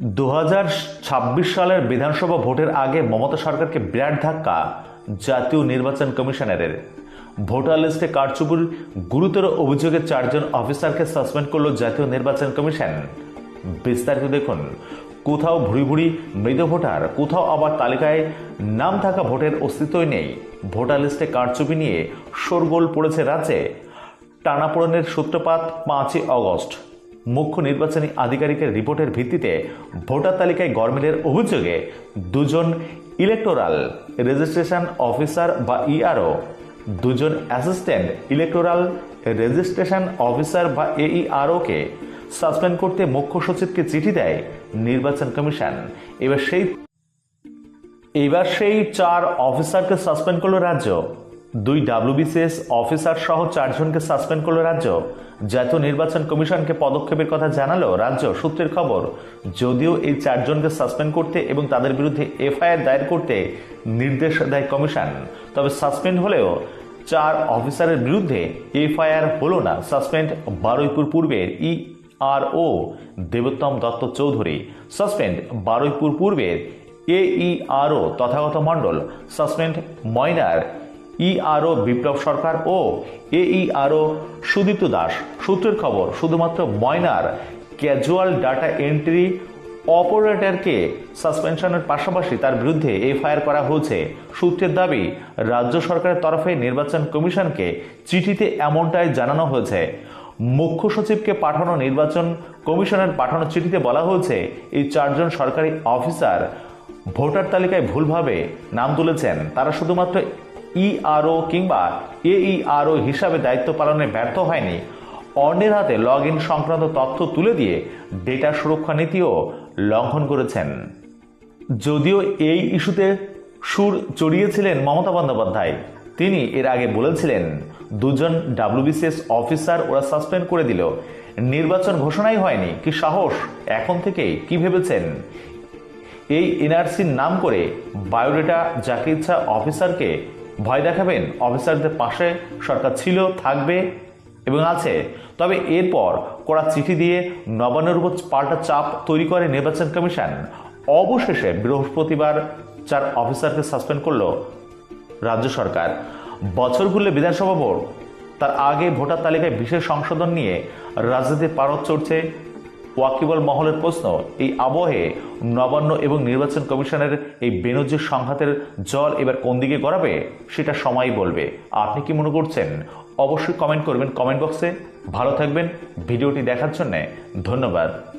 দু হাজার ছাব্বিশ সালের বিধানসভা ভোটের আগে মমতা সরকারকে বিরাট ধাক্কা, জাতীয় নির্বাচন কমিশনারের। ভোটার লিস্টে কারচুপির গুরুতর অভিযোগে চারজন অফিসারকে সাসপেন্ড করল জাতীয় নির্বাচন কমিশন। বিস্তারিত দেখুন, কোথাও ভুড়ি ভুড়ি মৃত ভোটার, কোথাও আবার তালিকায় নাম থাকা ভোটের অস্তিত্বই নেই। ভোটার লিস্টে কারচুপি নিয়ে শোরগোল পড়েছে রাজ্যে। টানাপোড়েনের সূত্রপাত পাঁচই অগস্ট মুখ্য নির্বাচনী আধিকারিকের রিপোর্টের ভিত্তিতে ভোটার তালিকায় গরমিলের অভিযোগে দুজন ইলেকটোরাল রেজিস্ট্রেশন অফিসার বা ইআরও দুজন অ্যাসিস্ট্যান্ট ইলেকটোরাল রেজিস্ট্রেশন অফিসার বা এইআরওকে সাসপেন্ড করতে মুখ্য সচিবকে চিঠি দেয় নির্বাচন কমিশন। এবার সেই এবার সেই চার অফিসারকে সাসপেন্ড করল রাজ্য। দুই ডাব্লিউবিসিএস অফিসার সহ চারজনকে সাসপেন্ড করল রাজ্য। জাতীয় নির্বাচন কমিশনকে পদক্ষেপের কথা জানালো রাজ্য সূত্রের খবর। যদিও এই চারজনকে সাসপেন্ড করতে এবং তাদের বিরুদ্ধে এফআইআর দায়ের করতে নির্দেশ দেয় কমিশন, তবে সাসপেন্ড হলেও চার অফিসারের বিরুদ্ধে এফআইআর হলো না। সাসপেন্ড বারুইপুর পূর্বের E R O Debottam Dutta Chowdhury, suspend Baruipur পূর্বের এ এইআরও তথাগত মণ্ডল, সাসপেন্ড ময়নার ইআরও বিপ্লব সরকার ও এ এইআরও সুদীপ্ত দাস। সূত্রের খবর, শুধুমাত্র ময়নার ক্যাজুয়াল ডাটা এন্ট্রি অপারেটরকে সাসপেনশনের পাশাপাশি তার বিরুদ্ধে এফআইআর করা হয়েছে। সূত্রের দাবি, রাজ্য সরকারের তরফে নির্বাচন কমিশনকে চিঠিতে এমনটাই জানানো হয়েছে। মুখ্য সচিবকে পাঠানো নির্বাচন কমিশনের পাঠানো চিঠিতে বলা হয়েছে, এই চারজন সরকারি অফিসার ভোটার তালিকায় ভুলভাবে নাম তুলেছেন। তারা শুধুমাত্র ইআরও কিংবা এইআরও হিসাবে দায়িত্ব পালনে ব্যর্থ হয়নি। অন্যের হাতে লগ ইন সংক্রান্ত তথ্য তুলে দিয়ে ডেটা সুরক্ষা নীতিও লঙ্ঘন করেছেন। যদিও এই ইস্যুতে সুর চড়িয়েছিলেন মমতা বন্দ্যোপাধ্যায়, তিনি এর আগে বলেছিলেন, দুজন ডাব্লিউবিসিএস অফিসার ওরা সাসপেন্ড করে দিল। নির্বাচন ঘোষণাই হয়নি, কি সাহস এখন থেকেই, কি ভেবেছেন? এই এনআরসির নাম করে বায়োডেটা যাকে ইচ্ছা অফিসারকে ভয় দেখাবেন? অফিসারদের পাশে সরকার ছিল, থাকবে এবং আছে। তবে এরপর করা চিঠি দিয়ে নবান্নের উপর পাল্টা চাপ তৈরি করে নির্বাচন কমিশন। অবশেষে বৃহস্পতিবার চার অফিসারকে সাসপেন্ড করল রাজ্য সরকার। বছর ঘুরলে বিধানসভা ভোট। তার আগে ভোটার তালিকায় বিশেষ সংশোধন নিয়ে রাজনীতির পারদ চড়ছে ওয়াকিবল মহলের প্রশ্ন, এই আবহে নবান্ন এবং নির্বাচন কমিশনের এই বেনজির সংঘাতের জল এবার কোন দিকে গড়াবে, সেটা সময় বলবে। আপনি কি মনে করছেন? অবশ্যই কমেন্ট করবেন কমেন্ট বক্সে। ভালো থাকবেন। ভিডিওটি দেখার জন্যে ধন্যবাদ।